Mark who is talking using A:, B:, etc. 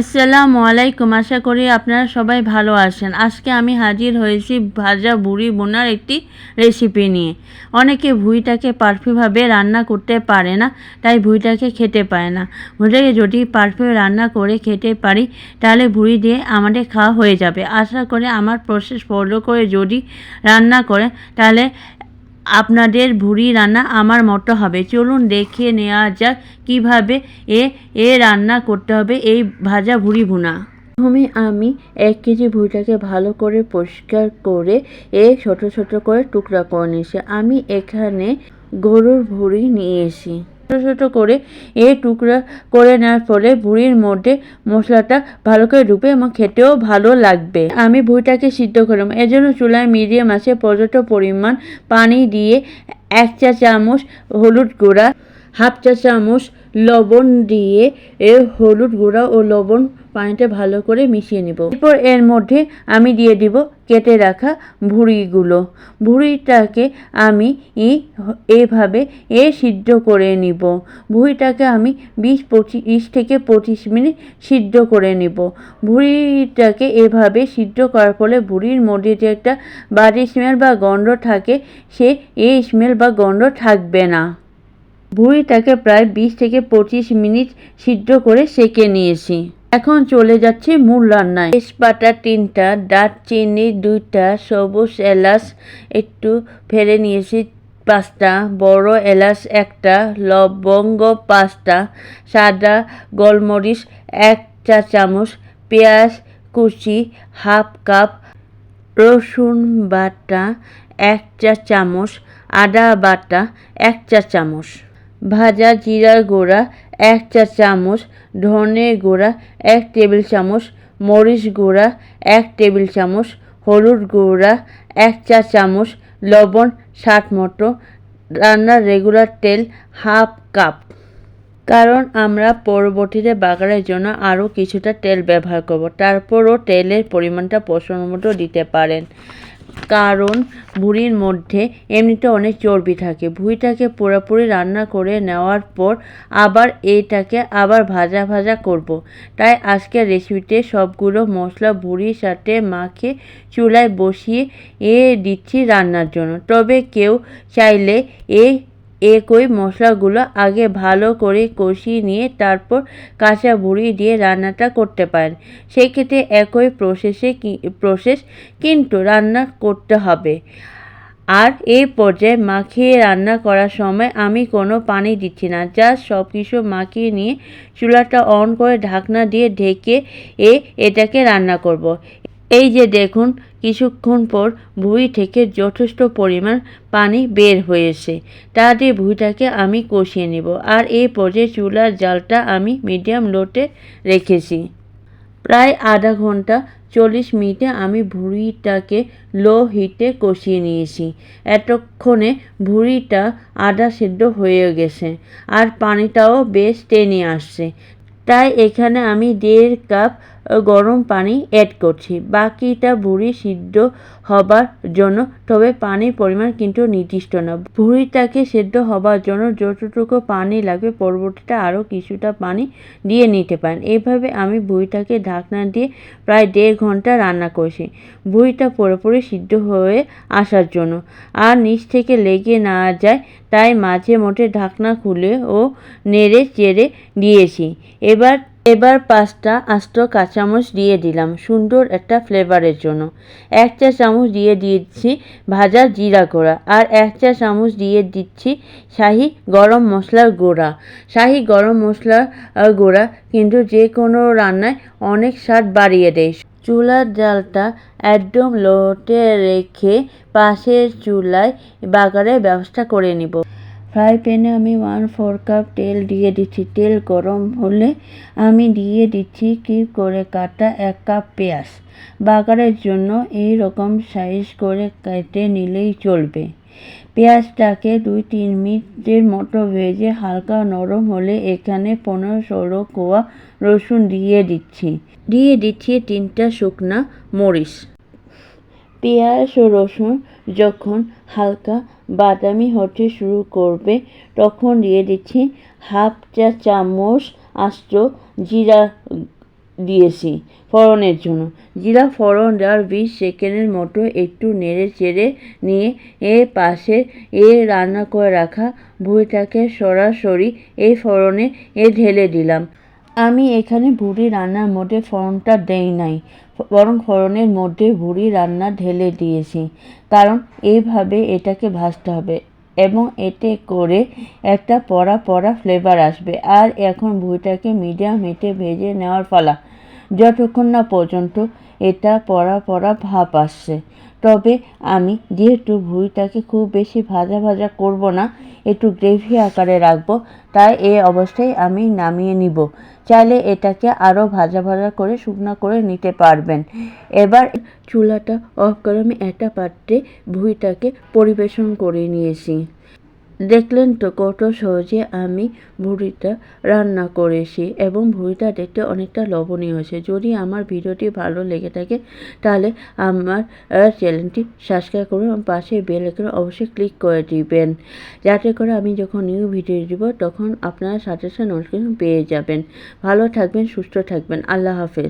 A: আসসালামু আলাইকুম। আশা করি আপনারা সবাই ভালো আছেন। আজকে আমি হাজির হয়েছি ভাজা বুড়ি বোনার একটি রেসিপি নিয়ে। অনেকে ভুঁইটাকে পারফেক্টভাবে রান্না করতে পারে না, তাই ভুঁইটাকে খেতে পারে না। ভুঁইটাকে যদি পারফেক্ট রান্না করে খেতে পারি, তাহলে ভুঁড়ি দিয়ে আমাদের খাওয়া হয়ে যাবে। আশা করে আমার প্রসেস ফলো করে যদি রান্না করে তাহলে আপনাদের ভুড়ি রান্না আমার মতো হবে। চলুন দেখে নেওয়া যাক কীভাবে এ এ রান্না করতে হবে এই ভাজা ভুড়ি ভুনা। প্রথমে আমি এক কেজি ভুঁড়িটাকে ভালো করে পরিষ্কার করে এ ছোট ছোট করে টুকরা করে নিয়েছি। আমি এখানে গরুর ভুঁড়ি নিয়ে এসি ছোটো ছোটো করে এ টুকরা করে নেওয়ার ফলে ভুঁড়ির মধ্যে মশলাটা ভালো করে ঢুকবে এবং খেতেও ভালো লাগবে। আমি ভুঁড়িটাকে সিদ্ধ করলাম। এর জন্য চুলায় মিডিয়াম আছে পর্যাপ্ত পরিমাণ পানি দিয়ে এক চা চামচ হলুদ গুঁড়া, হাফ চা চামচ লবণ দিয়ে এ হলুদ গুঁড়া ও লবণ পানিটা ভালো করে মিশিয়ে নিব। এরপর এর মধ্যে আমি দিয়ে দিব কেটে রাখা ভুঁড়িগুলো। ভুঁড়িটাকে আমি এভাবে এ সিদ্ধ করে নিব। ভুঁড়িটাকে আমি বিশ পঁচিশ থেকে পঁচিশ মিনিট সিদ্ধ করে নিব। ভুঁড়িটাকে এভাবে সিদ্ধ করার ফলে ভুঁড়ির মধ্যে যে একটা বাড়ি স্মেল বা গন্ধ থাকে, সে এই স্মেল বা গন্ধ থাকবে না। ভুঁড়িটাকে প্রায় বিশ থেকে পঁচিশ মিনিট সিদ্ধ করে সেকে নিয়েছি। এখন চলে যাচ্ছি মূল রান্নায়। তেজপাতা তিনটা, দারচিনি দুইটা, সবুজ এলাচ একটু ফেলে নিয়েছি, পাঁচটা, বড় এলাচ একটা, লবঙ্গ পাঁচটা, সাদা গোলমরিচ এক চা চামচ, পেঁয়াজ কুচি হাফ কাপ, রসুন বাটা এক চা চামচ, আদা বাটা এক চা চামচ। ভাজা জিরার গুঁড়া, এক চা চামচ ধনে গুঁড়া, এক টেবিল চামচ, মরিচ গুঁড়া, এক টেবিল চামচ, হলুদ গুঁড়া, এক চা চামচ, লবণ, স্বাদ মতো। রান্নার রেগুলার তেল হাফ কাপ কারণ আমরা পরবর্তীতে বাগারের জন্য আরও কিছুটা তেল ব্যবহার করব। তারপরও তেলের পরিমাণটা পছন্দ মতো দিতে পারেন। কারণ ভুঁড়ির মধ্যে এমনিতে অনেক চর্বি থাকে ভুঁড়িটাকে পুরোপুরি রান্না করে নেওয়ার পর আবার এইটাকে আবার ভাজা ভাজা করব। তাই আজকে রেসিপিতে সবগুলো মশলা ভুঁড়ির সাথে মাখে চুলায় বসিয়ে এ দিচ্ছি রান্নার জন্য তবে কেউ চাইলে এ একই মশলাগুলো আগে ভালো করে কষিয়ে নিয়ে তারপর কাঁচা বুড়ি দিয়ে রান্নাটা করতে পারেন সেক্ষেত্রে একই প্রসেসে প্রসেস কিন্তু রান্না করতে হবে আর এই পর্যায়ে মাখিয়ে রান্না করার সময় আমি কোনো পানি দিচ্ছি না জাস্ট সব কিছু মাখিয়ে নিয়ে চুলাটা অন করে ঢাকনা দিয়ে ঢেকে এ, এটাকে রান্না করব। এই যে দেখুন কিছুক্ষণ পর ভুঁড়ি থেকে যথেষ্ট পরিমাণ পানি বের হয়েছে। তা দিয়ে ভুঁড়িটাকে আমি কষিয়ে নেব। আর এই পর্যায়ে চুলার জালটা আমি মিডিয়াম লোটে রেখেছি। প্রায় আধা ঘণ্টা চল্লিশ মিনিটে আমি ভুঁড়িটাকে লো হিটে কষিয়ে নিয়েছি। এতক্ষণে ভুঁড়িটা আধা সেদ্ধ হয়ে গেছে আর পানিটাও বেশ টেনে আসছে। তাই এখানে আমি দেড় কাপ গরম পানি অ্যাড করছি। বাকিটা ভুঁড়ি সিদ্ধ হবার জন্য, তবে পানির পরিমাণ কিন্তু নির্দিষ্ট না। ভুঁড়িটাকে সেদ্ধ হবার জন্য যতটুকু পানি লাগবে পরবর্তীটা আরও কিছুটা পানি দিয়ে নিতে পারেন। এইভাবে আমি ভুঁড়িটাকে ঢাকনা দিয়ে প্রায় দেড় ঘণ্টা রান্না করছি। ভুঁড়িটা পুরোপুরি সিদ্ধ হয়ে আসার জন্য। আর নিচ থেকে লেগে না যায়, তাই মাঝে মধ্যে ঢাকনা খুলে ও নেড়ে চেড়ে দিয়েছি। এবার এবার পাঁচটা আস্ত কাঁচামচ দিয়ে দিলাম, সুন্দর একটা ফ্লেভারের জন্য। এক চা চামচ দিয়ে দিচ্ছি ভাজা জিরা গুঁড়া আর এক চা চামচ দিয়ে দিচ্ছি শাহি গরম মশলার গুঁড়া। শাহি গরম মশলার গুঁড়া কিন্তু যে কোনো রান্নায় অনেক স্বাদ বাড়িয়ে দেয়। চুলার জালটা একদম লোটে রেখে পাশের চুলায় বাগারের ব্যবস্থা করে নিব। ফ্রাই প্যানে আমি ওয়ান ফোর কাপ তেল দিয়ে দিচ্ছি। তেল গরম হলে আমি দিয়ে দিচ্ছি কি করে কাটা? এক কাপ পেঁয়াজ। বাগারের জন্য এই রকম সাইজ করে কেটে নিলেই চলবে। পেঁয়াজটাকে দুই তিন মিনিটের মতো ভেজে হালকা নরম হলে এখানে পনেরো ষোলো কোয়া রসুন দিয়ে দিচ্ছি। দিয়ে দিচ্ছি তিনটা শুকনা মরিচ। পেঁয়াজ ও রসুন যখন হালকা বাদামি হতে শুরু করবে, তখন দিয়ে দিচ্ছি হাফ চা চামচ আস্ত জিরা দিয়েছি ফোড়নের জন্য। জিরা ফোড়ন দেওয়ার বিশ সেকেন্ডের মতো একটু নেড়ে চেড়ে নিয়ে এ পাশে এ রান্না করে রাখা ভুঁড়িটাকে সরাসরি এই ফোড়নে এ ঢেলে দিলাম। আমি এখানে ভুড়ি রান্নার মধ্যে ফোড়নটা দেই নাই, বরং ফোড়নের মধ্যে ভুড়ি রান্না ঢেলে দিয়েছি। কারণ এইভাবে এটাকে ভাজতে হবে এবং এতে করে একটা পড়া পড়া ফ্লেভার আসবে। আর এখন ভুঁড়িটাকে মিডিয়াম হিটে ভেজে নেওয়ার পালা। যতক্ষণ না পর্যন্ত এটা পড়া পড়া ভাব আসছে। তবে আমি যেহেতু ভুঁড়িটাকে খুব বেশি ভাজা ভাজা করব না, একটু গ্রেভি আকারে রাখব, তাই এই অবস্থায় আমি নামিয়ে নিব। চাইলে এটাকে আরও ভাজা ভাজা করে শুকনো করে নিতে পারবেন। এবার চুলাটা অফ করে আমি একটা পাত্রে ভুঁড়িটাকে পরিবেশন করে নিয়েছি। দেখলেন তো কত সহজে আমি ভুড়িটা রান্না করেছি এবং ভুড়িটা দেখতে অনেকটা লবণীয় হয়েছে। যদি আমার ভিডিওটি ভালো লেগে থাকে, তাহলে আমার চ্যানেলটি সাবস্ক্রাইব করুন এবং পাশে বেল আইকনে অবশ্যই ক্লিক করে দিবেন। যাতে করে আমি যখন নিউ ভিডিও দিব, তখন আপনারা সাথে নোটিফিকেশন পেয়ে যাবেন। ভালো থাকবেন, সুস্থ থাকবেন। আল্লাহ হাফেজ।